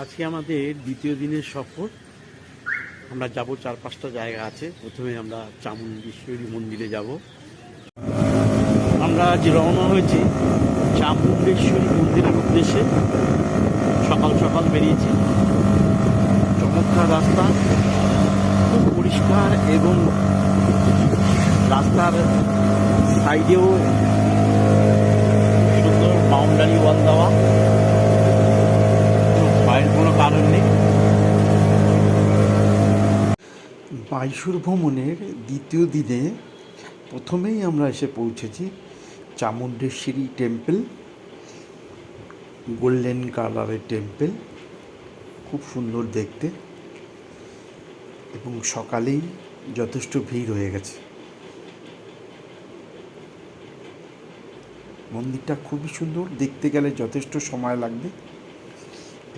আজকে আমাদের দ্বিতীয় দিনের সফর। আমরা যাব, চার পাঁচটা জায়গা আছে। প্রথমে আমরা চামুণ্ডেশ্বরী মন্দিরে যাব। আমরা আজ রওনা হয়েছি চামুণ্ডেশ্বরী মন্দিরের উদ্দেশ্যে। সকাল সকাল বেরিয়েছি। চমৎকার রাস্তা, খুব পরিষ্কার এবং রাস্তার সাইডেও মাইসুর ভ্রমণের দ্বিতীয় দিনে প্রথমেই আমরা এসে পৌঁছেছি চামুণ্ডেশ্বরী টেম্পল গোল্ডেন কালারের টেম্পল খুব সুন্দর দেখতে এবং সকালেই যথেষ্ট ভিড় হয়ে গেছে মন্দিরটা খুবই সুন্দর দেখতে গেলে যথেষ্ট সময় লাগবে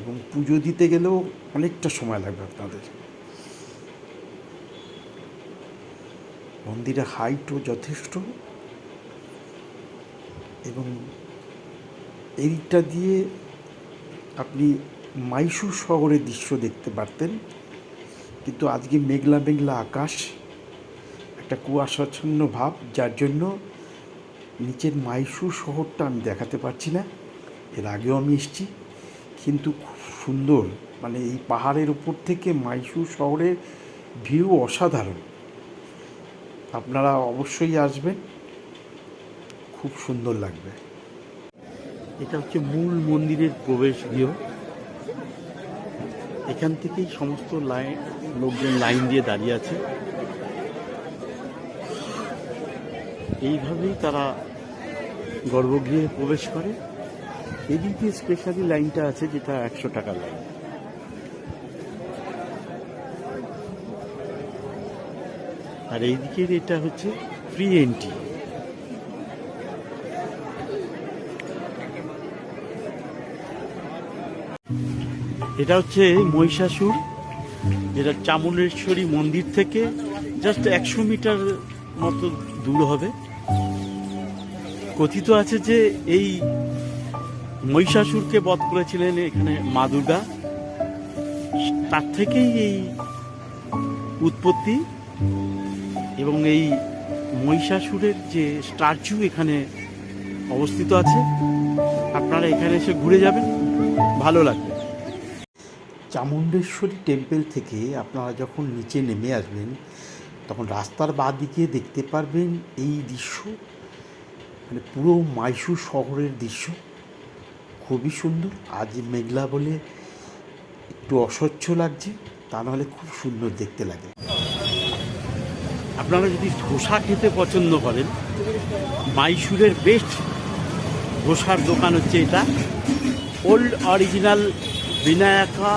এবং পুজো দিতে গেলেও অনেকটা সময় লাগবে আপনাদের মন্দিরের হাইটও যথেষ্ট। এবং এইটা দিয়ে আপনি মাইসুর শহরের দৃশ্য দেখতে পারতেন। কিন্তু আজকে মেঘলা মেঘলা আকাশ, একটা কুয়াশাচ্ছন্ন ভাব, যার জন্য নিচের মাইসুর শহরটা আমি দেখাতে পারছি না। এর আগেও আমি এসেছি, কিন্তু খুব সুন্দর। মানে এই পাহাড়ের উপর থেকে মাইসুর শহরের ভিউ অসাধারণ। আপনারা অবশ্যই আসবেন। খুব সুন্দর লাগবে। এটা হচ্ছে মূল মন্দিরের প্রবেশ গৃহ এখান থেকেই সমস্ত লাইন, লোকজন লাইন দিয়ে দাঁড়িয়ে আছে। এইভাবেই তারা গর্ভগৃহে প্রবেশ করে। এদিক দিয়ে স্পেশালি লাইনটা আছে যেটা একশো টাকার লাইন। আর এই এইদিকের এটা হচ্ছে ফ্রি এন্ট্রি এটা হচ্ছে মহিষাসুর, যেটা চামুণ্ডেশ্বরী মন্দির থেকে জাস্ট একশো মিটার মতো দূর হবে। কথিত আছে যে এই মহিষাসুরকে বধ করেছিলেন এখানে মা দুর্গা। তার থেকেই এই উৎপত্তি। এবং এই মহিষাসুরের যে স্ট্যাচু এখানে অবস্থিত আছে, আপনারা এখানে এসে ঘুরে যাবেন, ভালো লাগবে। চামুণ্ডেশ্বরী টেম্পল থেকে আপনারা যখন নিচে নেমে আসবেন, তখন রাস্তার বাঁ দিকে দেখতে পারবেন এই দৃশ্য। মানে পুরো মাইসুর শহরের দৃশ্য। খুবই সুন্দর। আজ মেঘলা বলে একটু অস্বচ্ছ লাগছে, তা নাহলে খুব সুন্দর দেখতে লাগে। আপনারা যদি ধোসা খেতে পছন্দ করেন, মাইসুরের বেস্ট ধোসার দোকান হচ্ছে এটা। ওল্ড অরিজিনাল বিনায়কা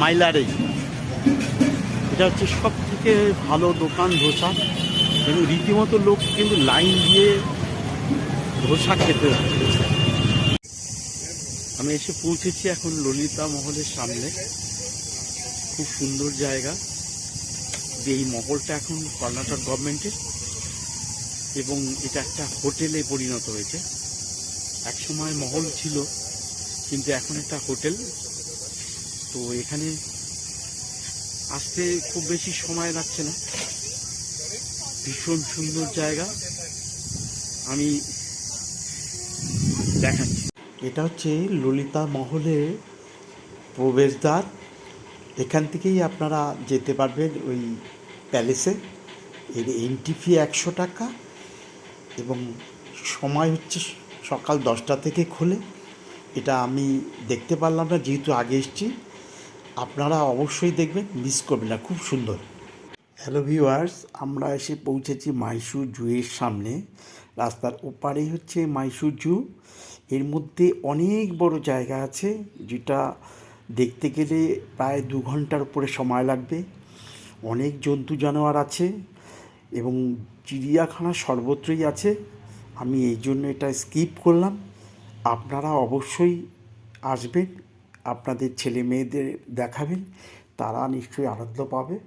মাইলারে এটা হচ্ছে সব থেকে ভালো দোকান ধোসা। এবং রীতিমতো লোক কিন্তু লাইন দিয়ে ধোসা খেতে। আমি এসে পৌঁছেছি এখন ললিতা মহলের সামনে। খুব সুন্দর জায়গা। যে এই মহলটা এখন কর্ণাটক গভর্নমেন্টের এবং এটা একটা হোটেলে পরিণত হয়েছে। একসময় মহল ছিল, কিন্তু এখন একটা হোটেল। তো এখানে আসতে খুব বেশি সময় লাগছে না। ভীষণ সুন্দর জায়গা। আমি দেখাচ্ছি। এটা হচ্ছে ললিতা মহলের প্রবেশদ্বার। এখান থেকেই আপনারা যেতে পারবেন ওই প্যালেসে। এর এন্ট্রি ফি একশো টাকা এবং সময় হচ্ছে সকাল দশটা থেকে খোলে। এটা আমি দেখতে পারলাম না, যেহেতু আগে এসেছি। আপনারা অবশ্যই দেখবেন মিস করবেন না, খুব সুন্দর। হ্যালো ভিউয়ার্স আমরা এসে পৌঁছেছি মাইসুর জুয়ের সামনে। রাস্তার ওপারে হচ্ছে মাইসুর জু এর মধ্যে অনেক বড় জায়গা আছে, যেটা দেখতে গেলে প্রায় দু ঘণ্টার উপরে সময় লাগবে। অনেক জন্তু জানোয়ার আছে এবং চিড়িয়াখানা সর্বত্রই আছে। আমি এই জন্য এটা স্কিপ করলাম। আপনারা অবশ্যই আসবেন, আপনাদের ছেলে মেয়েদের দেখাবেন, তারা নিশ্চয়ই আনন্দ পাবে।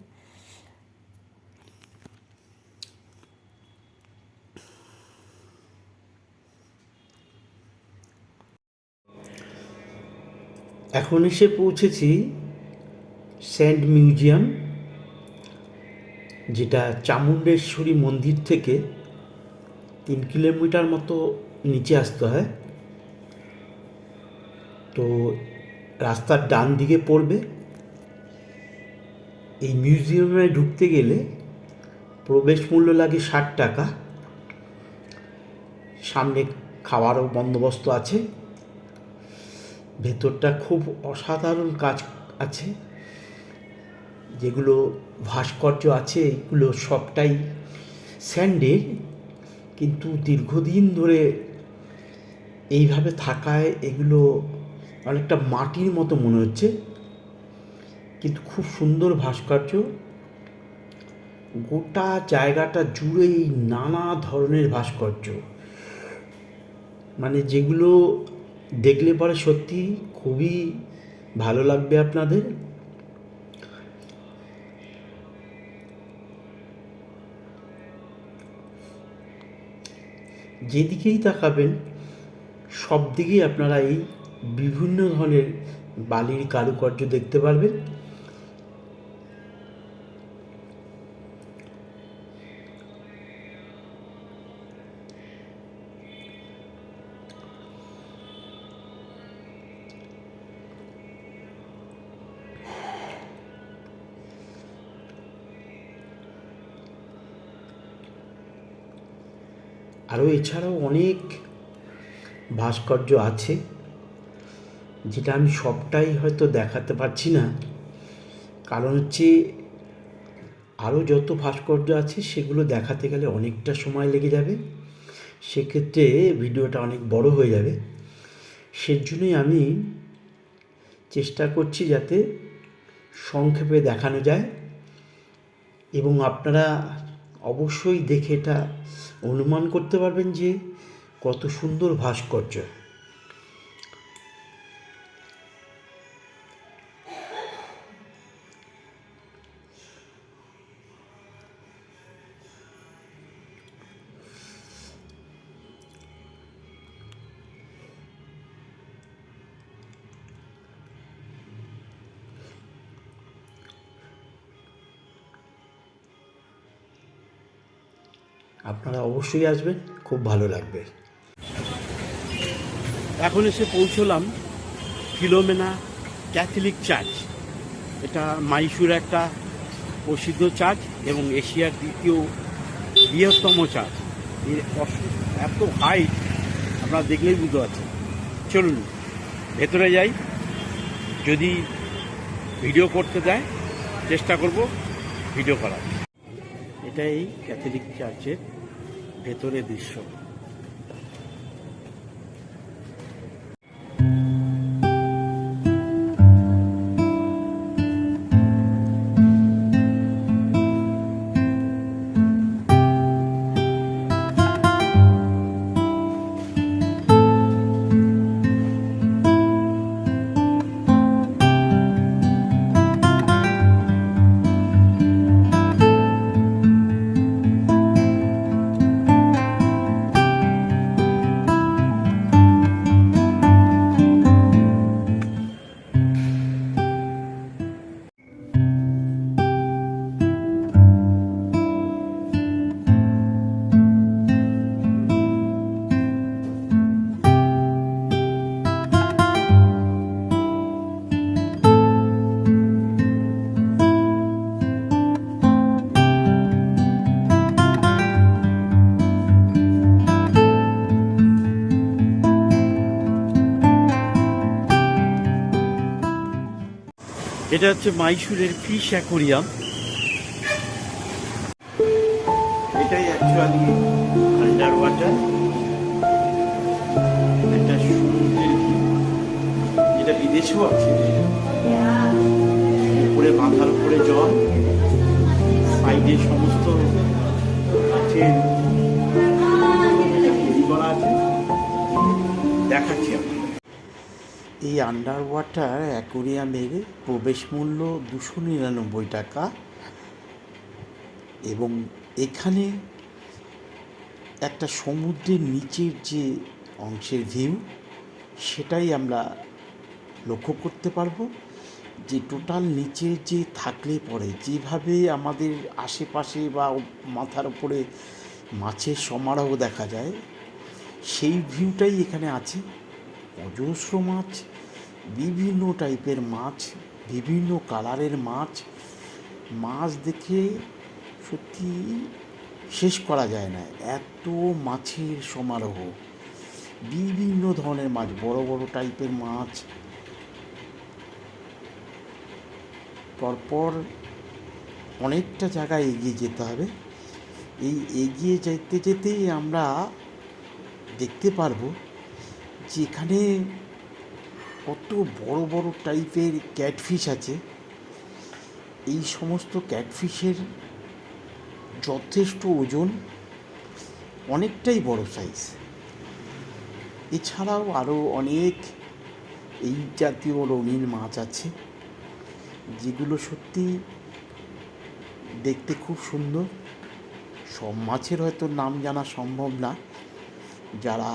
এখন এসে পৌঁছেছি সেন্ট মিউজিয়াম, যেটা চামুণ্ডেশ্বরী মন্দির থেকে তিন কিলোমিটার মতো নিচে আসতে হয়। তো রাস্তার ডান দিকে পড়বে। এই মিউজিয়ামে ঢুকতে গেলে প্রবেশ মূল্য লাগে ষাট টাকা। সামনে খাওয়ারও বন্দোবস্ত আছে। ভেতরটা খুব অসাধারণ কাজ আছে। যেগুলো ভাস্কর্য আছে, এগুলো সবটাই স্যান্ডের কিন্তু দীর্ঘদিন ধরে এইভাবে থাকায় এগুলো অনেকটা মাটির মতো মনে হচ্ছে। কিন্তু খুব সুন্দর ভাস্কর্য। গোটা জায়গাটা জুড়েই নানা ধরনের ভাস্কর্য। মানে যেগুলো দেখলে পরে সত্যি খুবই ভালো লাগবে আপনাদের। যেদিকেই তাকাবেন সব দিকেই আপনারা এই বিভিন্ন ধরনের বালির কারুকার্য দেখতে পারবেন। আরও এছাড়াও অনেক ভাস্কর্য আছে, যেটা আমি সবটাই হয়তো দেখাতে পারছি না। কারণ হচ্ছে আরও যত ভাস্কর্য আছে, সেগুলো দেখাতে গেলে অনেকটা সময় লেগে যাবে। সেক্ষেত্রে ভিডিওটা অনেক বড় হয়ে যাবে। সেজন্যই আমি চেষ্টা করছি যাতে সংক্ষেপে দেখানো যায় এবং আপনারা অবশ্যই দেখে এটা অনুমান করতে পারবেন যে কত সুন্দর ভাস্কর্য। আপনারা অবশ্যই আসবেন, খুব ভালো লাগবে। এখন এসে পৌঁছলাম ফিলোমেনা ক্যাথলিক চার্চ। এটা মাইসুর একটা প্রসিদ্ধ চার্চ এবং এশিয়ার দ্বিতীয় বৃহত্তম চার্চ। এর এত হাইট আপনারা দেখলেই বুঝতে পারছেন চলুন, ভেতরে যাই। যদি ভিডিও করতে দেয় চেষ্টা করব ভিডিও করার। এটা এই ক্যাথলিক চার্চের ভেতরে দৃশ্য। এটা হচ্ছে মাইসুরের ফিশ অ্যাকোরিয়াম। এটাই অ্যাকচুয়ালি আন্ডার ওয়াটার এটা সমুদ্রের যেটা বিদেশেও আছে। উপরে মাথার উপরে জল। সাইডে সমস্ত আছে এই আন্ডার ওয়াটার অ্যাকোরিয়ামের প্রবেশ মূল্য দুশো নিরানব্বই টাকা এবং এখানে একটা সমুদ্রের নিচের যে অংশের ভিউ সেটাই আমরা লক্ষ্য করতে পারব। যে টোটাল নিচে যে থাকলে পরে, যেভাবে আমাদের আশেপাশে বা মাথার উপরে মাছের সমারোহ দেখা যায়, সেই ভিউটাই এখানে আছে। অজস্র মাছ বিভিন্ন টাইপের মাছ, বিভিন্ন কালারের মাছ মাছ দেখে সত্যি শেষ করা যায় না। এত মাছের সমারোহ। বিভিন্ন ধরনের মাছ, বড় বড় টাইপের মাছ। পরপর অনেকটা জায়গায় এগিয়ে যেতে হবে। এই এগিয়ে যেতে, যেতেই আমরা দেখতে পারব যে এখানে কত বড় বড় টাইপের ক্যাটফিশ আছে। এই সমস্ত ক্যাটফিশের যথেষ্ট ওজন অনেকটাই বড় সাইজ এছাড়াও আরও অনেক এই জাতীয় রঙিন মাছ আছে, যেগুলো সত্যি দেখতে খুব সুন্দর। সব মাছের হয়তো নাম জানা সম্ভব না। যারা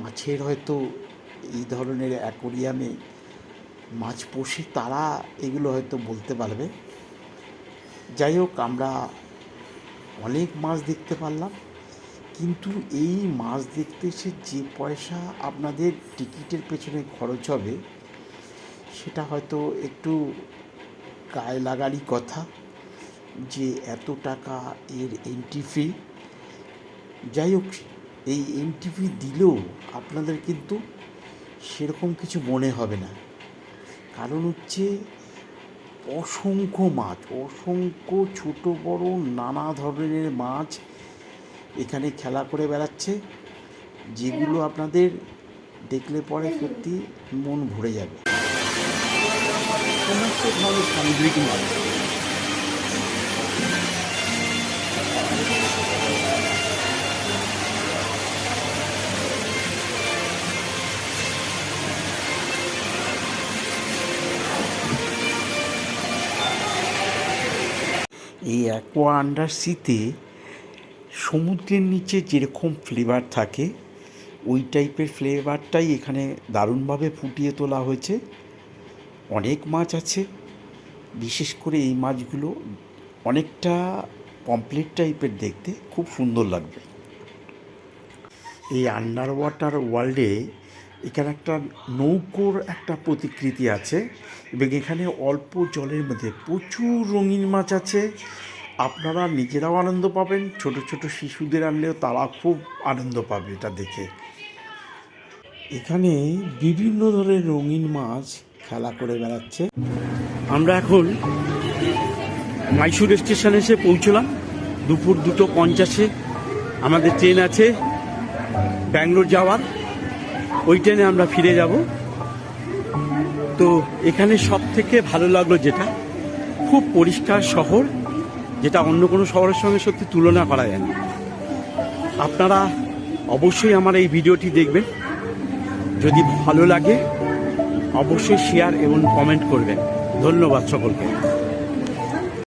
মাছের হয়তো এই ধরনের অ্যাকোরিয়ামে মাছ পোষে তারা এগুলো হয়তো বলতে পারবে। যাই হোক, আমরা অনেক মাছ দেখতে পারলাম, কিন্তু এই মাছ দেখতে এসে যে পয়সা আপনাদের টিকিটের পেছনে খরচ হবে, সেটা হয়তো একটু গায়ে লাগারই কথা যে এত টাকা এর এন্ট্রি ফি যাই হোক, এই এন্ট্রি ফি দিলেও আপনাদের কিন্তু সেরকম কিছু মনে হবে না। কারণ হচ্ছে অসংখ্য মাছ অসংখ্য ছোট বড় নানা ধরনের মাছ এখানে খেলা করে বেড়াচ্ছে। যেগুলো আপনাদের দেখলে পরে সত্যি মন ভরে যাবে। সমস্ত ধরনের সামুদ্রিক মাছ। এই অ্যাকোয়া আন্ডার সিতে সমুদ্রের নিচে যেরকম ফ্লেভার থাকে, ওই টাইপের ফ্লেভারটাই এখানে দারুণভাবে ফুটিয়ে তোলা হয়েছে। অনেক মাছ আছে, বিশেষ করে এই মাছগুলো অনেকটা পমপ্লেট টাইপের দেখতে, খুব সুন্দর লাগবে। এই আন্ডার ওয়াটার ওয়ার্ল্ডে এখানে একটা নৌকোর একটা প্রতিকৃতি আছে এবং এখানে অল্প জলের মধ্যে প্রচুর রঙিন মাছ আছে। আপনারা নিজেরাও আনন্দ পাবেন, ছোট ছোট শিশুদের আনলেও তারা খুব আনন্দ পাবে এটা দেখে। এখানে বিভিন্ন ধরনের রঙিন মাছ খেলা করে বেড়াচ্ছে। আমরা এখন মাইসুর স্টেশনে এসে পৌঁছলাম। দুপুর দুটো পঞ্চাশে আমাদের ট্রেন আছে। ব্যাঙ্গালোর যাওয়ার। ওই ট্রেনে আমরা ফিরে যাব। তো এখানে সব থেকে ভালো লাগল যেটা, খুব পরিষ্কার শহর, যেটা অন্য কোনো শহরের সঙ্গে সত্যি তুলনা করা যায় না। আপনারা অবশ্যই আমার এই ভিডিওটি দেখবেন। যদি ভালো লাগে, অবশ্যই শেয়ার এবং কমেন্ট করবেন। ধন্যবাদ সকলকে।